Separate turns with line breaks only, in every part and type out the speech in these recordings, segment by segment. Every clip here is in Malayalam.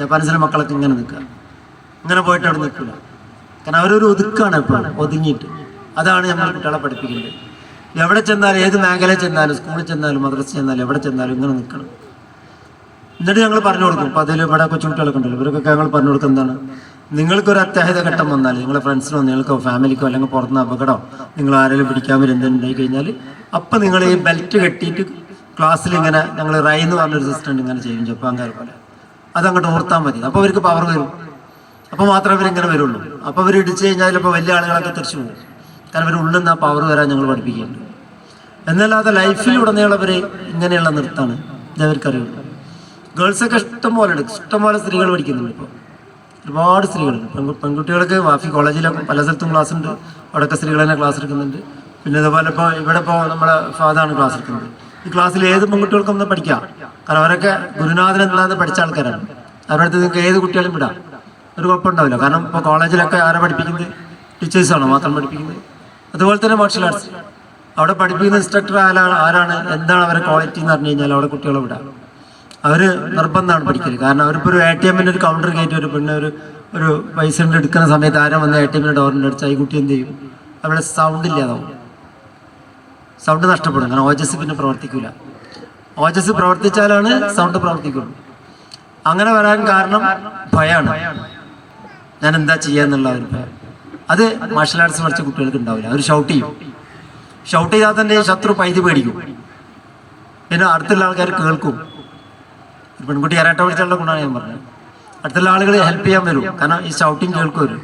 ജപ്പാനീസിലെ മക്കളൊക്കെ ഇങ്ങനെ നിൽക്കുക. ഇങ്ങനെ പോയിട്ട് അവിടെ നിൽക്കില്ല. കാരണം അവരൊരു ഒതുക്കാണ് ഇപ്പോൾ ഒതുങ്ങിയിട്ട്. അതാണ് നമ്മൾ കുട്ടികളെ പഠിപ്പിക്കുന്നത്. എവിടെ ചെന്നാലും ഏത് മേഖലയിൽ ചെന്നാലും സ്കൂളിൽ ചെന്നാലും മദ്രസ ചെന്നാലും എവിടെ ചെന്നാലും ഇങ്ങനെ നിൽക്കണം. എന്നിട്ട് ഞങ്ങൾ പറഞ്ഞു കൊടുക്കും അപ്പോൾ അതിൽ ഇവിടെ കൊച്ചുകുട്ടികളൊക്കെ ഉണ്ടല്ലോ ഇവർക്കൊക്കെ ഞങ്ങൾ പറഞ്ഞു കൊടുക്കും എന്താണ്? നിങ്ങൾക്കൊരു അത്യാഹിത ഘട്ടം വന്നാൽ നിങ്ങളെ ഫ്രണ്ട്സിനോ നിങ്ങൾക്കോ ഫാമിലിക്കോ അല്ലെങ്കിൽ പുറത്തുനിന്ന് അപകടമോ നിങ്ങൾ ആരെങ്കിലും പിടിക്കാൻ വരും കഴിഞ്ഞാൽ അപ്പം നിങ്ങൾ ഈ ബെൽറ്റ് കെട്ടിയിട്ട് ക്ലാസ്സിൽ ഇങ്ങനെ ഞങ്ങൾ റൈ എന്ന് പറഞ്ഞൊരു സിസ്റ്റം ഇങ്ങനെ ചെയ്യും ജപ്പാൻകാർ പോലെ. അതങ്ങോട്ട് ഓർത്താൽ മതി. അപ്പോൾ അവർക്ക് പവർ വരും. അപ്പോൾ മാത്രമേ അവരിങ്ങനെ വരുള്ളൂ. അപ്പോൾ അവർ ഇടിച്ചു കഴിഞ്ഞാൽ ഇപ്പോൾ വലിയ ആളുകളൊക്കെ തിരിച്ചു പോകും. കാരണം അവർ ഉള്ളിൽ നിന്ന് ആ പവർ വരാൻ ഞങ്ങൾ പഠിപ്പിക്കുന്നുണ്ട് എന്നല്ലാതെ ലൈഫിലുടനീളവർ ഇങ്ങനെയുള്ള നൃത്തമാണ്. അവർക്കറിയുള്ളൂ ഗേൾസൊക്കെ ഇഷ്ടംപോലെ ഉണ്ട്. ഇഷ്ടംപോലെ സ്ത്രീകൾ പഠിക്കുന്നുണ്ട് ഇപ്പോൾ ഒരുപാട് സ്ത്രീകളുണ്ട്. പെൺകു പെൺകുട്ടികൾക്ക് വാഫി കോളേജിലൊക്കെ പല സ്ഥലത്തും ക്ലാസ് ഉണ്ട്. അവിടെയൊക്കെ സ്ത്രീകൾ തന്നെ ക്ലാസ് എടുക്കുന്നുണ്ട്. പിന്നെ ഇതുപോലെ ഇപ്പോൾ ഇവിടെ ഇപ്പോൾ നമ്മുടെ ഫാദാണ് ക്ലാസ് എടുക്കുന്നത്. ഈ ക്ലാസ്സിൽ ഏത് പെൺകുട്ടികൾക്കും ഒന്ന് പഠിക്കാം. കാരണം അവരൊക്കെ ഗുരുനാഥൻ എന്നുള്ളത് പഠിച്ച ആൾക്കാരാണ്. അവരുടെ അടുത്ത് നിങ്ങൾക്ക് ഏത് കുട്ടികളും വിടാം. ഒരു കുഴപ്പമുണ്ടാവില്ല. കാരണം ഇപ്പോൾ കോളേജിലൊക്കെ ആരെ പഠിപ്പിക്കുന്നത്? ടീച്ചേഴ്സാണോ മാത്രം പഠിപ്പിക്കുന്നത്? അതുപോലെ തന്നെ മാർഷൽ ആർട്സ് അവിടെ പഠിപ്പിക്കുന്ന ഇൻസ്ട്രക്ടർ ആരാണ് ആരാണ്? എന്താണ് അവരുടെ ക്വാളിറ്റി എന്ന് പറഞ്ഞു കഴിഞ്ഞാൽ അവിടെ കുട്ടികളെ വിടാം. അവർ നിർബന്ധമാണ് പഠിക്കൽ കാരണം അവരിപ്പോൾ ഒരു എ ടി എമ്മിന്റെ ഒരു കൗണ്ടർ കയറ്റി ഒരു പിന്നെ ഒരു ഒരു പൈസ എടുക്കുന്ന സമയത്ത് ആരും വന്ന് എ ടി എമ്മിന്റെ ഡോറിന്റെ അടിച്ചാൽ ഈ കുട്ടി എന്ത് ചെയ്യും? അവിടെ സൗണ്ട് ഇല്ലാതാവും. സൗണ്ട് നഷ്ടപ്പെടും. കാരണം ഓജസ് പിന്നെ പ്രവർത്തിക്കില്ല ഓജസ് പ്രവർത്തിച്ചാലാണ് സൗണ്ട് പ്രവർത്തിക്കുള്ളൂ. അങ്ങനെ വരാൻ കാരണം ഭയമാണ് ഞാൻ എന്താ ചെയ്യാന്നുള്ള ഒരു ഭയം. അത് മാർഷൽ ആർട്സ് പഠിച്ച കുട്ടികൾക്ക് ഉണ്ടാവില്ല. അവർ ഷൗട്ട് ചെയ്യും. ഷൗട്ട് ചെയ്താൽ തന്നെ ശത്രു പൈതി പേടിക്കും. പിന്നെ അടുത്തുള്ള ആൾക്കാർ കേൾക്കും. പെൺകുട്ടി ഇരട്ട പിടിച്ചുള്ള ഗുണമാണ് ഞാൻ പറഞ്ഞത്. അടുത്തുള്ള ആളുകൾ ഹെൽപ്പ് ചെയ്യാൻ വരും. കാരണം ഈ ഷൗട്ടിങ് കേൾക്കും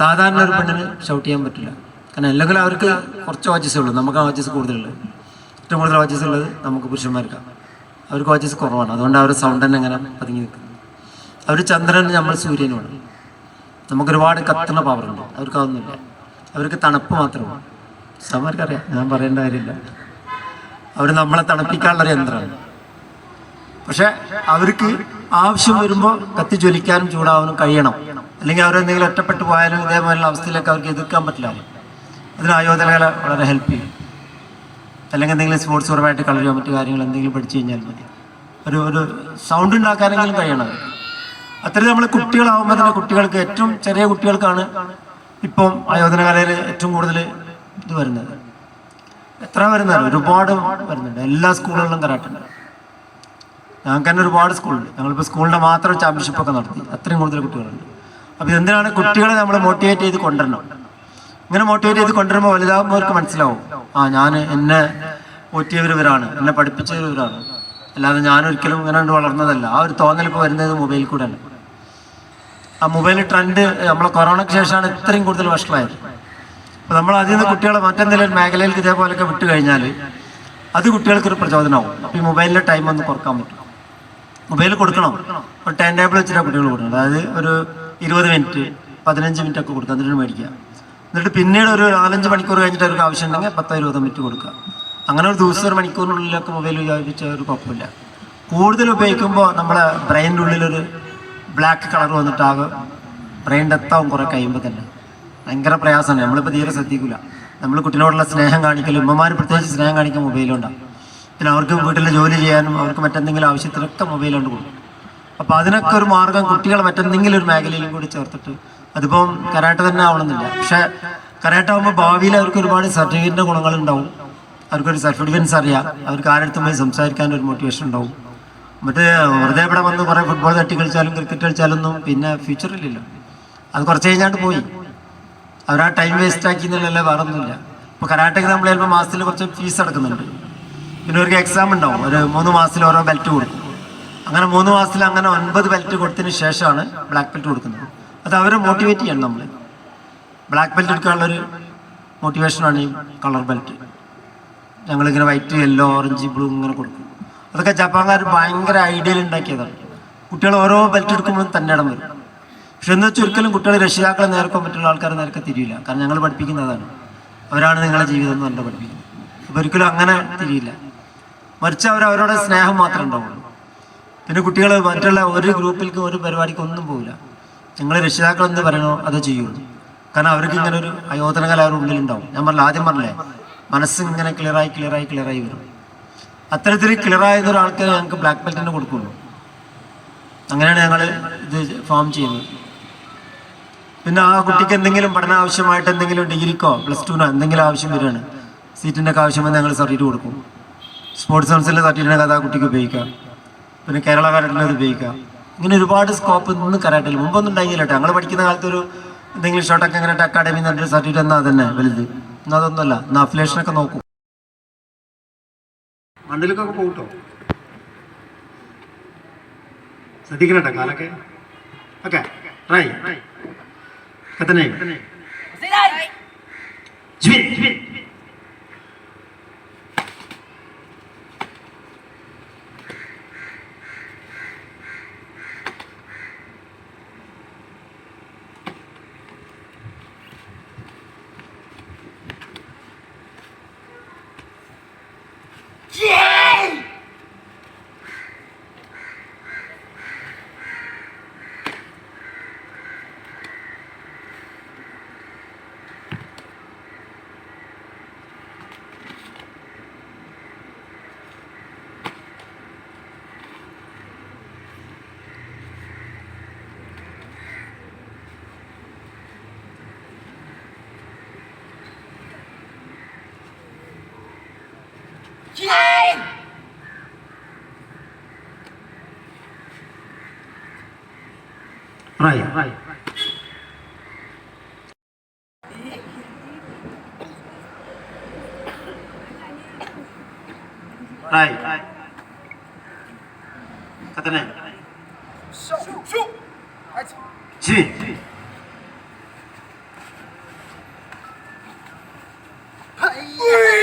സാധാരണ ഒരു പെണ്ണിന് ഷൗട്ട് ചെയ്യാൻ പറ്റില്ല. കാരണം അല്ലെങ്കിൽ അവർക്ക് കുറച്ച് വാച്ചസ് ഉള്ളൂ. നമുക്ക് ആ വാച്ചസ് കൂടുതലുണ്ട് ഏറ്റവും കൂടുതൽ വാച്ചസ് ഉള്ളത് നമുക്ക് പുരുഷന്മാർക്കാണ്. അവർക്ക് വാച്ചസ് കുറവാണ്. അതുകൊണ്ട് അവർ സൗണ്ട് തന്നെ അങ്ങനെ പതുങ്ങി നിൽക്കുന്നത് അവർ ചന്ദ്രൻ നമ്മൾ സൂര്യനുമാണ്. നമുക്കൊരുപാട് കത്തുന്ന പവറുണ്ട് അവർക്ക് അതൊന്നുമില്ല. അവർക്ക് തണുപ്പ് മാത്രമാണ്. സമർക്കറിയാം ഞാൻ പറയേണ്ട കാര്യമില്ല. അവർ നമ്മളെ തണുപ്പിക്കാനുള്ളൊരു യന്ത്രമാണ്. പക്ഷെ അവർക്ക് ആവശ്യം വരുമ്പോൾ കത്തി ജ്വലിക്കാനും ചൂടാവാനും കഴിയണം. അല്ലെങ്കിൽ അവരെന്തെങ്കിലും ഒറ്റപ്പെട്ടു പോയാലും ഇതേപോലെയുള്ള അവസ്ഥയിലൊക്കെ അവർക്ക് എതിർക്കാൻ പറ്റില്ല അതിന് ആയോധനകല വളരെ ഹെൽപ്പ് ചെയ്യും. അല്ലെങ്കിൽ എന്തെങ്കിലും സ്പോർട്സ് പരമായിട്ട് കളരിയോ മറ്റു കാര്യങ്ങൾ എന്തെങ്കിലും പഠിച്ചു കഴിഞ്ഞാൽ മതി. ഒരു ഒരു സൗണ്ട് ഉണ്ടാക്കാനെങ്കിലും കഴിയണം അവർക്ക്. അത്രയും നമ്മൾ കുട്ടികളാവുമ്പോൾ തന്നെ കുട്ടികൾക്ക് ഏറ്റവും ചെറിയ കുട്ടികൾക്കാണ് ഇപ്പം ആയോധനകലയിൽ ഏറ്റവും കൂടുതൽ ഇത് വരുന്നത്. എത്ര വരുന്നത് ഒരുപാട് വരുന്നുണ്ട്. എല്ലാ സ്കൂളുകളിലും കരാട്ടുണ്ട് ഞങ്ങൾക്ക് തന്നെ ഒരുപാട് സ്കൂളുണ്ട്. ഞങ്ങളിപ്പോൾ സ്കൂളിന്റെ മാത്രം ചാമ്പ്യൻഷിപ്പൊക്കെ നടത്തി. അത്രയും കൂടുതൽ കുട്ടികളുണ്ട്. അപ്പോൾ ഇതെന്തിനാണ് കുട്ടികളെ നമ്മൾ മോട്ടിവേറ്റ് ചെയ്ത് കൊണ്ടുവരണം? ഇങ്ങനെ മോട്ടിവേറ്റ് ചെയ്ത് കൊണ്ടുവരുമ്പോൾ വലുതാകുമ്പോൾ മനസ്സിലാവും. ആ ഞാൻ എന്നെ പോറ്റിയവരവരാണ് എന്നെ പഠിപ്പിച്ചവരവരാണ് അല്ലാതെ ഞാനൊരിക്കലും ഇങ്ങനെ കൊണ്ട് വളർന്നതല്ല. ആ ഒരു തോന്നൽ ഇപ്പോൾ വരുന്നത് മൊബൈലിൽ കൂടെ അല്ല. ആ മൊബൈൽ ട്രെൻഡ് നമ്മളെ കൊറോണയ്ക്ക് ശേഷമാണ് ഇത്രയും കൂടുതൽ വഷളായത്. അപ്പോൾ നമ്മൾ അതിൽ നിന്ന് കുട്ടികളെ മറ്റെന്തെങ്കിലും മേഖലയിലേക്ക് ഇതേപോലെയൊക്കെ വിട്ടു കഴിഞ്ഞാൽ അത് കുട്ടികൾക്കൊരു പ്രചോദനമാവും. അപ്പോൾ ഈ മൊബൈലിന്റെ ടൈം ഒന്ന് കുറയ്ക്കാൻ പറ്റും. മൊബൈൽ കൊടുക്കണം. ഒരു ടൈം ടേബിൾ വെച്ചിട്ടാണ് കുട്ടികൾ കൊടുക്കണം അതായത് ഒരു ഇരുപത് മിനിറ്റ് പതിനഞ്ച് മിനിറ്റ് ഒക്കെ കൊടുക്കുക എന്നിട്ട് മേടിക്കുക. എന്നിട്ട് പിന്നീട് ഒരു നാലഞ്ച് മണിക്കൂർ കഴിഞ്ഞിട്ട് അവർക്ക് ആവശ്യം ഉണ്ടെങ്കിൽ പത്തോ ഇരുപതോ മിനിറ്റ് കൊടുക്കുക. അങ്ങനെ ഒരു ദിവസം ഒരു മണിക്കൂറിനുള്ളിലൊക്കെ മൊബൈൽ ഉപയോഗിച്ച ഒരു കുഴപ്പമില്ല. കൂടുതൽ ഉപയോഗിക്കുമ്പോൾ നമ്മളെ ബ്രെയിനിന്റെ ഉള്ളിലൊരു ബ്ലാക്ക് കളർ വന്നിട്ടാകും ബ്രെയിൻ ഡെത്താവും കുറേ കഴിയുമ്പോൾ തന്നെ. ഭയങ്കര പ്രയാസമാണ്. നമ്മളിപ്പോൾ തീരെ ശ്രദ്ധിക്കില്ല നമ്മൾ കുട്ടികളോടുള്ള സ്നേഹം കാണിക്കലും ഉമ്മമാർ പ്രത്യേകിച്ച് സ്നേഹം കാണിക്കാൻ മൊബൈലുണ്ടാവും പിന്നെ അവർക്ക് വീട്ടിലെ ജോലി ചെയ്യാനും അവർക്ക് മറ്റെന്തെങ്കിലും ആവശ്യത്തിനൊക്കെ മൊബൈലുണ്ട് കൊടുക്കും. അപ്പോൾ അതിനൊക്കെ ഒരു മാർഗം കുട്ടികളെ മറ്റെന്തെങ്കിലും ഒരു മേഖലയിലും കൂടി ചേർത്തിട്ട് അതിപ്പം കരാട്ട തന്നെ ആവണമെന്നില്ല. പക്ഷെ കരാട്ട ആകുമ്പോൾ ഭാവിയിൽ അവർക്ക് ഒരുപാട് സർട്ടിഫിക്കറ്റിന്റെ ഗുണങ്ങളുണ്ടാവും. അവർക്കൊരു സെൽഫ് ഡിഫൻസ് അറിയാം. അവർക്ക് ആരടുത്തും പോയി സംസാരിക്കാൻ ഒരു മോട്ടിവേഷൻ ഉണ്ടാവും. മറ്റേ വെറുതെ ഇവിടെ വന്ന് കുറേ ഫുട്ബോൾ തട്ടി കളിച്ചാലും ക്രിക്കറ്റ് കളിച്ചാലൊന്നും പിന്നെ ഫ്യൂച്ചറില്ലല്ലോ അത് കുറച്ച് കഴിഞ്ഞാണ്ട് പോയി. അവർ ആ ടൈം വേസ്റ്റ് ആക്കി എന്നുള്ളതല്ലേ വേറെ ഒന്നുമില്ല ഇപ്പോൾ കരാട്ടയ്ക്ക് നമ്മൾ ചിലപ്പോൾ മാസത്തിൽ കുറച്ച് ഫീസ് അടക്കുന്നുണ്ട്. പിന്നെ അവർക്ക് എക്സാം ഉണ്ടാവും. ഒരു മൂന്ന് മാസത്തിൽ ഓരോ ബെൽറ്റ് കൊടുക്കും. അങ്ങനെ മൂന്ന് മാസത്തിൽ അങ്ങനെ ഒൻപത് ബെൽറ്റ് കൊടുത്തതിന് ശേഷമാണ് ബ്ലാക്ക് ബെൽറ്റ് കൊടുക്കുന്നത്. അത് അവരെ മോട്ടിവേറ്റ് ചെയ്യണം നമ്മൾ ബ്ലാക്ക് ബെൽറ്റ് എടുക്കാനുള്ളൊരു മോട്ടിവേഷനാണ് ഈ കളർ ബെൽറ്റ് ഞങ്ങളിങ്ങനെ വൈറ്റ് യെല്ലോ ഓറഞ്ച് ബ്ലൂ ഇങ്ങനെ കൊടുക്കും. അതൊക്കെ ജപ്പാൻകാർ ഭയങ്കര ഐഡിയൽ ഉണ്ടാക്കിയതാണ് കുട്ടികൾ ഓരോ ബെൽറ്റ് എടുക്കുമ്പോഴും തന്നെ ഇടം വരും. പക്ഷെ എന്ന് വെച്ചാൽ ഒരിക്കലും കുട്ടികൾ രക്ഷിതാക്കളെ നേർക്കോ മറ്റുള്ള ആൾക്കാരെ നേരൊക്കെ തിരിയില്ല. കാരണം ഞങ്ങൾ പഠിപ്പിക്കുന്നതാണ് അവരാണ് നിങ്ങളെ ജീവിതം എന്ന് നല്ല പഠിപ്പിക്കുന്നത്. അപ്പോൾ ഒരിക്കലും അങ്ങനെ തിരിയില്ല. മറിച്ച് അവർ അവരോട് സ്നേഹം മാത്രമേ ഉണ്ടാവുള്ളൂ. പിന്നെ കുട്ടികൾ മറ്റുള്ള ഒരു ഗ്രൂപ്പിലേക്ക് ഒരു പരിപാടിക്കും ഒന്നും പോകില്ല നിങ്ങൾ രക്ഷിതാക്കൾ എന്ത് പറയണോ അത് ചെയ്യുള്ളൂ. കാരണം അവർക്ക് ഇങ്ങനെ ഒരു അയോധനകല അവരുടെ ഉള്ളിലുണ്ടാവും. ഞാൻ പറഞ്ഞില്ല ആദ്യം പറഞ്ഞേ മനസ്സ് ഇങ്ങനെ ക്ലിയറായി ക്ലിയറായി ക്ലിയറായി വരും. അത്തരത്തിൽ ക്ലിയറായത് ഒരാൾക്ക് ഞങ്ങൾക്ക് ബ്ലാക്ക് ബെൽറ്റിന് കൊടുക്കുള്ളൂ. അങ്ങനെയാണ് ഞങ്ങൾ ഇത് ഫോം ചെയ്യുന്നത്. പിന്നെ ആ കുട്ടിക്ക് എന്തെങ്കിലും പഠന ആവശ്യമായിട്ട് എന്തെങ്കിലും ഡിഗ്രിക്കോ പ്ലസ് ടുനോ എന്തെങ്കിലും ആവശ്യം വരികയാണ് സീറ്റിന്റെ ഒക്കെ ആവശ്യം വന്ന് ഞങ്ങൾ സർട്ടിഫിക്കറ്റ് കൊടുക്കും സ്പോർട്സ് കൗൺസിലിന്റെ സർട്ടിഫിക്കറ്റ് അത് ആ കുട്ടിക്ക് ഉപയോഗിക്കാം. പിന്നെ കേരള അത് ഉപയോഗിക്കാം. ഇങ്ങനെ ഒരുപാട് സ്കോപ്പ് ഇന്ന് കരാട്ടിൽ മുമ്പൊന്നും ഉണ്ടായില്ല കേട്ടോ ഞങ്ങൾ പഠിക്കുന്ന കാലത്ത് ഒരു എന്തെങ്കിലും ഷോട്ടൊക്കെ അങ്ങനെ അക്കാഡമി എന്നൊരു സർട്ടിഫിക്കറ്റ് എന്നാൽ തന്നെ വലുത്. എന്നാൽ അതൊന്നുമല്ല. എന്നാൽ അഫിലേഷനൊക്കെ നോക്കൂ. മണ്ണിലേക്കൊക്കെ പോകട്ടോ? ശ്രദ്ധിക്കണട്ടെ കാലൊക്കെ? ഓക്കെ. ട്രൈ കത്തനെ Nein! Reihe. Reihe. Reihe. Reihe. Katana. Shoot. Shoot. Shoot. Shoot. はい。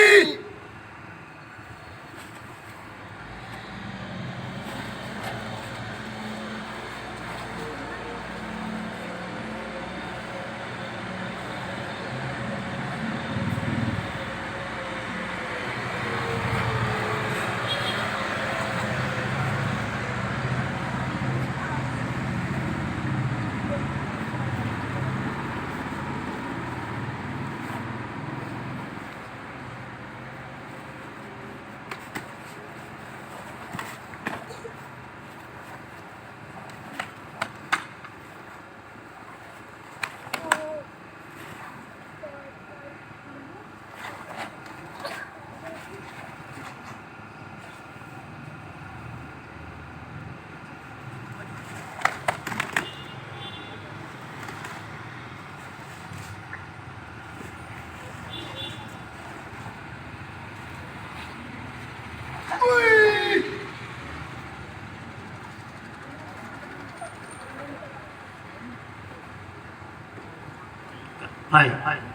try കത്തനെ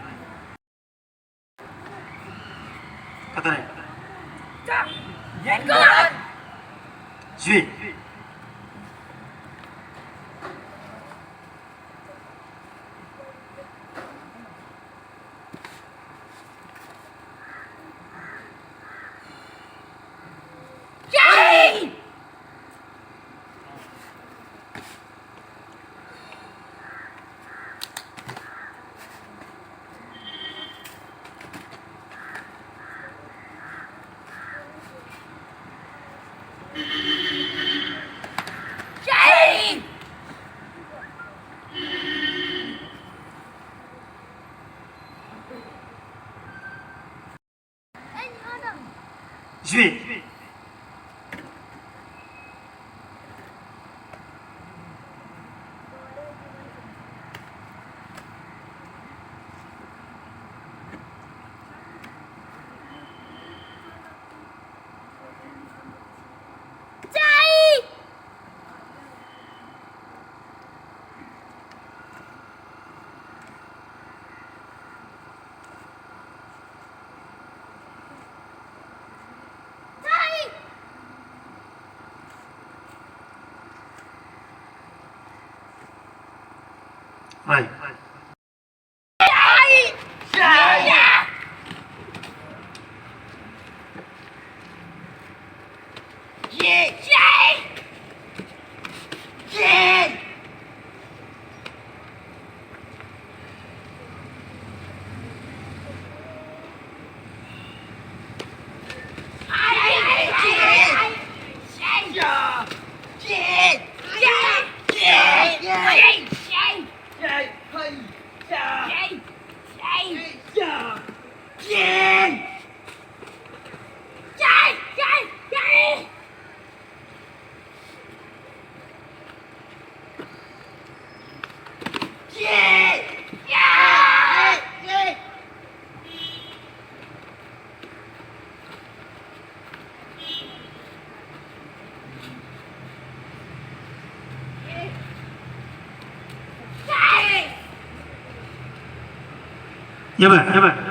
try 因为
因
为。